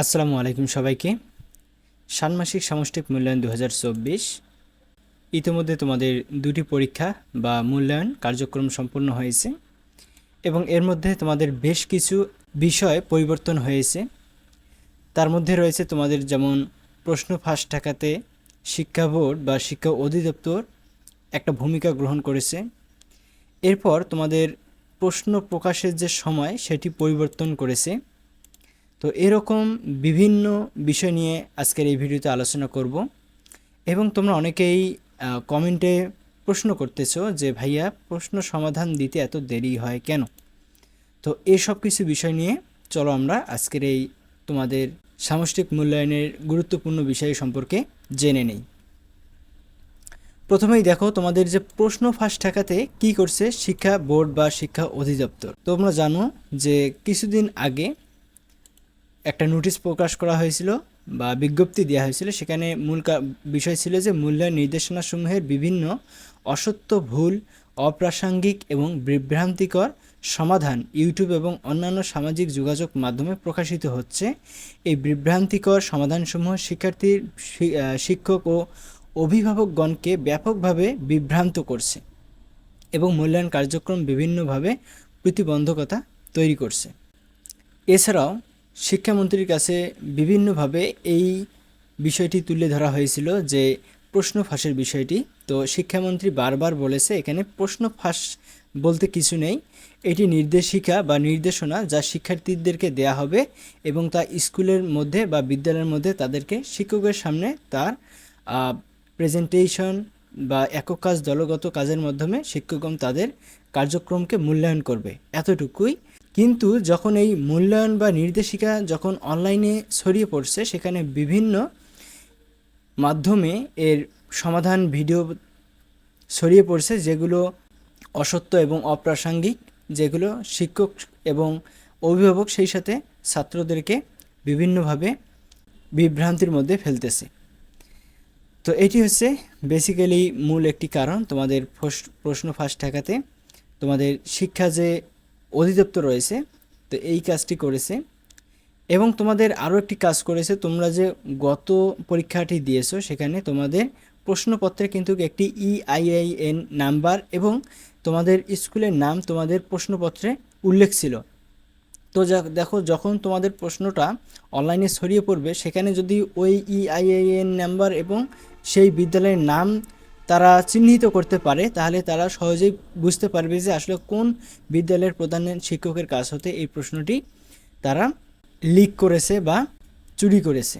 আসসালামু আলাইকুম সবাইকে। ষান্মাসিক সামষ্টিক মূল্যায়ন দু হাজার চব্বিশ। ইতিমধ্যে তোমাদের দুটি পরীক্ষা বা মূল্যায়ন কার্যক্রম সম্পূর্ণ হয়েছে এবং এর মধ্যে তোমাদের বেশ কিছু বিষয় পরিবর্তন হয়েছে। তার মধ্যে রয়েছে তোমাদের যেমন প্রশ্ন ফাঁস ঠেকাতে শিক্ষা বোর্ড বা শিক্ষা অধিদপ্তর একটা ভূমিকা গ্রহণ করেছে। এরপর তোমাদের প্রশ্ন প্রকাশের যে সময় সেটি পরিবর্তন করেছে। তো এরকম বিভিন্ন বিষয় নিয়ে আজকের এই ভিডিওতে আলোচনা করব এবং তোমরা অনেকেই কমেন্টে প্রশ্ন করতেছো যে, ভাইয়া, প্রশ্ন সমাধান দিতে এত দেরি হয় কেন? তো এসব কিছু বিষয় নিয়ে চলো আমরা আজকের এই তোমাদের সামষ্টিক মূল্যায়নের গুরুত্বপূর্ণ বিষয় সম্পর্কে জেনে নেই। প্রথমেই দেখো, তোমাদের যে প্রশ্ন ফাঁস ঠেকাতে কি করছে শিক্ষা বোর্ড বা শিক্ষা অধিদপ্তর? তোমরা জানো যে, কিছুদিন আগে একটা নোটিশ প্রকাশ করা হয়েছিল বা বিজ্ঞপ্তি দেওয়া হয়েছিল। সেখানে মূল বিষয় ছিল যে মূল্যায়ন নির্দেশনাসমূহের বিভিন্ন অসত্য, ভুল, অপ্রাসঙ্গিক এবং বিভ্রান্তিকর সমাধান ইউটিউব এবং অন্যান্য সামাজিক যোগাযোগ মাধ্যমে প্রকাশিত হচ্ছে। এই বিভ্রান্তিকর সমাধানসমূহ শিক্ষার্থীর শিক্ষক ও অভিভাবকগণকে ব্যাপকভাবে বিভ্রান্ত করছে এবং মূল্যায়ন কার্যক্রম বিভিন্নভাবে প্রতিবন্ধকতা তৈরি করছে। এছাড়াও শিক্ষামন্ত্রীর কাছে বিভিন্নভাবে এই বিষয়টি তুলে ধরা হয়েছিল যে প্রশ্ন ফাঁসের বিষয়টি। তো শিক্ষামন্ত্রী বারবার বলেছে এখানে প্রশ্ন ফাঁস বলতে কিছু নেই। এটি নির্দেশিকা বা নির্দেশনা যা শিক্ষার্থীদেরকে দেয়া হবে এবং তা স্কুলের মধ্যে বা বিদ্যালয়ের মধ্যে তাদেরকে শিক্ষকের সামনে তার প্রেজেন্টেশন বা একক কাজ দলগত কাজের মাধ্যমে শিক্ষকগণ তাদের কার্যক্রমকে মূল্যায়ন করবে। এতটুকুই। কিন্তু যখন এই মূল্যায়ন বা নির্দেশিকা যখন অনলাইনে ছড়িয়ে পড়ছে, সেখানে বিভিন্ন মাধ্যমে এর সমাধান ভিডিও ছড়িয়ে পড়ছে, যেগুলো অসত্য এবং অপ্রাসঙ্গিক, যেগুলো শিক্ষক এবং অভিভাবক সেই সাথে ছাত্রদেরকে বিভিন্নভাবে বিভ্রান্তির মধ্যে ফেলতেছে। তো এটি হচ্ছে বেসিক্যালি মূল একটি কারণ। তোমাদের প্রশ্ন ফাঁস ঠেকাতে তোমাদের শিক্ষা যে অধিদপ্তর রয়েছে, তো এই কাজটি করেছে। এবং তোমাদের আরও একটি কাজ করেছে, তোমরা যে গত পরীক্ষাটি দিয়েছ, সেখানে তোমাদের প্রশ্নপত্রে কিন্তু একটি E ইআইআইএন নাম্বার এবং তোমাদের স্কুলের নাম তোমাদের প্রশ্নপত্রে উল্লেখ ছিল। তো দেখো, যখন তোমাদের প্রশ্নটা অনলাইনে ছড়িয়ে পড়বে, সেখানে যদি ওই E ইআইআইএন নাম্বার এবং সেই বিদ্যালয়ের নাম তারা চিহ্নিত করতে পারে, তাহলে তারা সহজেই বুঝতে পারবে যে আসলে কোন বিদ্যালয়ের প্রধান শিক্ষকের কাছ হতে এই প্রশ্নটি তারা লিক করেছে বা চুরি করেছে।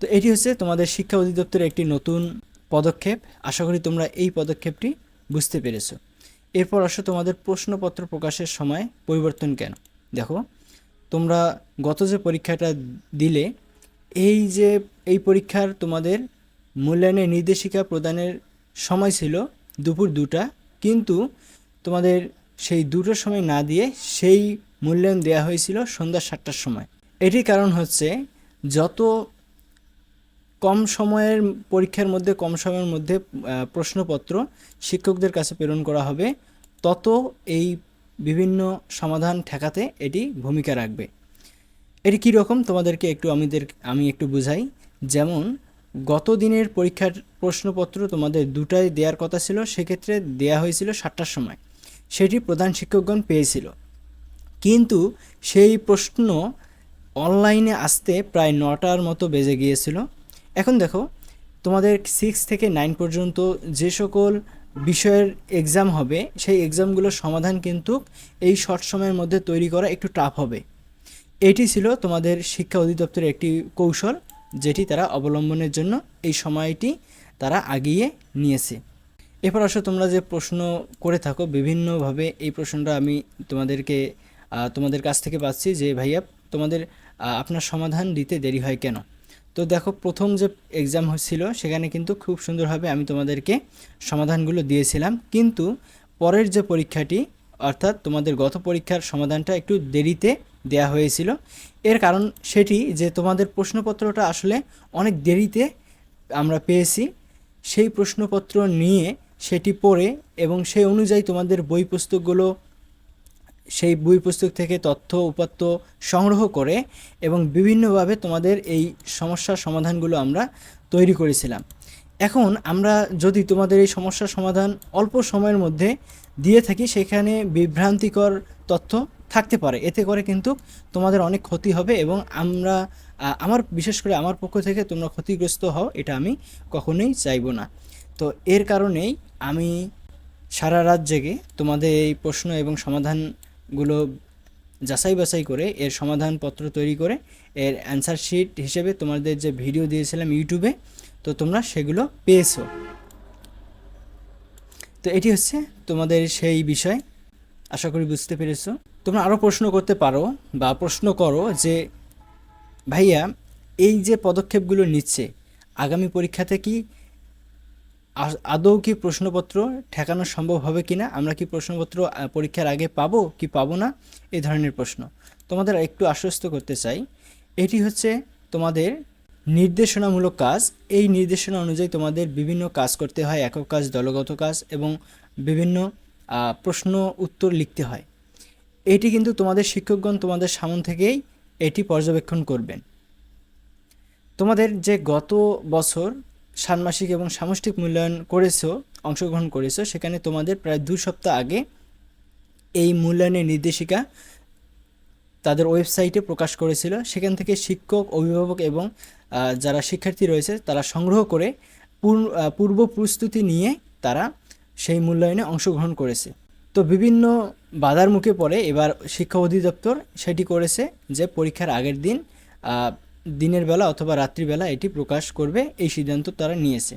তো এটি হচ্ছে তোমাদের শিক্ষা অধিদপ্তরের একটি নতুন পদক্ষেপ। আশা করি তোমরা এই পদক্ষেপটি বুঝতে পেরেছ। এরপর আসো তোমাদের প্রশ্নপত্র প্রকাশের সময়, পরিবর্তন কেন? দেখো, তোমরা গত যে পরীক্ষাটা দিলে, এই যে, এই পরীক্ষার তোমাদের মূল্যায়নের নির্দেশিকা প্রদানের সময় ছিল দুপুর দুটা, কিন্তু তোমাদের সেই দুটোর সময় না দিয়ে সেই মূল্যায়ন দেওয়া হয়েছিল সন্ধ্যা সাতটার সময়। এটির কারণ হচ্ছে যত কম সময়ের পরীক্ষার মধ্যে, কম সময়ের মধ্যে প্রশ্নপত্র শিক্ষকদের কাছে প্রেরণ করা হবে, তত এই বিভিন্ন সমাধান ঠেকাতে এটি ভূমিকা রাখবে। এটি কী রকম? তোমাদেরকে একটু, আমাদের, আমি একটু বুঝাই। যেমন, গত দিনের পরীক্ষার প্রশ্নপত্র তোমাদের দুটায় দেওয়ার কথা ছিল, সেক্ষেত্রে দেয়া হয়েছিল সাতটার সময়। সেটি প্রধান শিক্ষকগণ পেয়েছিল। কিন্তু সেই প্রশ্ন অনলাইনে আসতে প্রায় নটার মতো বেজে গিয়েছিল। এখন দেখো, তোমাদের সিক্স থেকে নাইন পর্যন্ত যে সকল বিষয়ের এক্সাম হবে, সেই এক্সামগুলোর সমাধান কিন্তু এই শর্ট সময়ের মধ্যে তৈরি করা একটু টাফ হবে। এটি ছিল তোমাদের শিক্ষা অধিদপ্তরের একটি কৌশল, যেটি তারা অবলম্বনের জন্য এই সময়টি তারা আগিয়ে নিয়েছে। এরপর আসো তোমরা যে প্রশ্ন করে থাকো, বিভিন্নভাবে এই প্রশ্নটা আমি তোমাদেরকে তোমাদের কাছ থেকে পাচ্ছি যে, ভাইয়া, তোমাদের আপনার সমাধান দিতে দেরি হয় কেন? তো দেখো, প্রথম যে এক্সাম ছিল সেখানে কিন্তু খুব সুন্দরভাবে আমি তোমাদেরকে সমাধানগুলো দিয়েছিলাম। কিন্তু পরের যে পরীক্ষাটি, অর্থাৎ তোমাদের গত পরীক্ষার সমাধানটা একটু দেরিতে দেয়া হয়েছিল। এর কারণ সেটি যে, তোমাদের প্রশ্নপত্রটা আসলে অনেক দেরিতে আমরা পেয়েছি। সেই প্রশ্নপত্র নিয়ে সেটি পড়ে এবং সেই অনুযায়ী তোমাদের বই পুস্তকগুলো সেই বই পুস্তক থেকে তথ্য, উপাত্ত সংগ্রহ করে এবং বিভিন্নভাবে তোমাদের এই সমস্যার সমাধানগুলো আমরা তৈরি করেছিলাম। এখন আমরা যদি তোমাদের এই সমস্যার সমাধান অল্প সময়ের মধ্যে দিয়ে থাকি, সেখানে বিভ্রান্তিকর তথ্য থাকতে পারে। এতে করে কিন্তু তোমাদের অনেক ক্ষতি হবে এবং আমরা আমার, বিশেষ করে আমার পক্ষ থেকে তোমরা ক্ষতিগ্রস্ত হও, এটা আমি কখনোই চাইব না। তো এর কারণেই আমি সারা রাত জেগে তোমাদের এই প্রশ্ন এবং সমাধানগুলো যাচাই বাছাই করে, এর সমাধানপত্র তৈরি করে, এর অ্যান্সার শিট হিসেবে তোমাদের যে ভিডিও দিয়েছিলাম ইউটিউবে তো তোমরা সেগুলো পেয়েছ। তো এটি হচ্ছে তোমাদের সেই বিষয়। আশা করি বুঝতে পেরেছ। তোমরা আরও প্রশ্ন করতে পারো বা প্রশ্ন করো যে, ভাইয়া, এই যে পদক্ষেপগুলো নিচ্ছে, আগামী পরীক্ষাতে কি আদৌ কি প্রশ্নপত্র ঠেকানো সম্ভব হবে কি না আমরা কি প্রশ্নপত্র পরীক্ষার আগে পাবো কি পাবো না? এই ধরনের প্রশ্ন। তোমাদের একটু আশ্বস্ত করতে চাই। এটি হচ্ছে তোমাদের নির্দেশনামূলক কাজ। এই নির্দেশনা অনুযায়ী তোমাদের বিভিন্ন কাজ করতে হয়, একক কাজ, দলগত কাজ এবং বিভিন্ন প্রশ্ন উত্তর লিখতে হয়। এটি কিন্তু তোমাদের শিক্ষকগণ তোমাদের সামন থেকেই এটি পর্যবেক্ষণ করবেন। তোমাদের যে গত বছর ষান্মাসিক এবং সামষ্টিক মূল্যায়ন করেছ, অংশগ্রহণ করেছ, সেখানে তোমাদের প্রায় দু সপ্তাহ আগে এই মূল্যায়নের নির্দেশিকা তাদের ওয়েবসাইটে প্রকাশ করেছিল। সেখান থেকে শিক্ষক, অভিভাবক এবং যারা শিক্ষার্থী রয়েছে, তারা সংগ্রহ করে পূর্ব প্রস্তুতি নিয়ে তারা সেই মূল্যায়নে অংশগ্রহণ করেছে। তো বিভিন্ন বাধার মুখে পড়ে এবার শিক্ষা অধিদপ্তর সেটি করেছে যে পরীক্ষার আগের দিন দিনের বেলা অথবা রাত্রিবেলা এটি প্রকাশ করবে, এই সিদ্ধান্ত তারা নিয়েছে।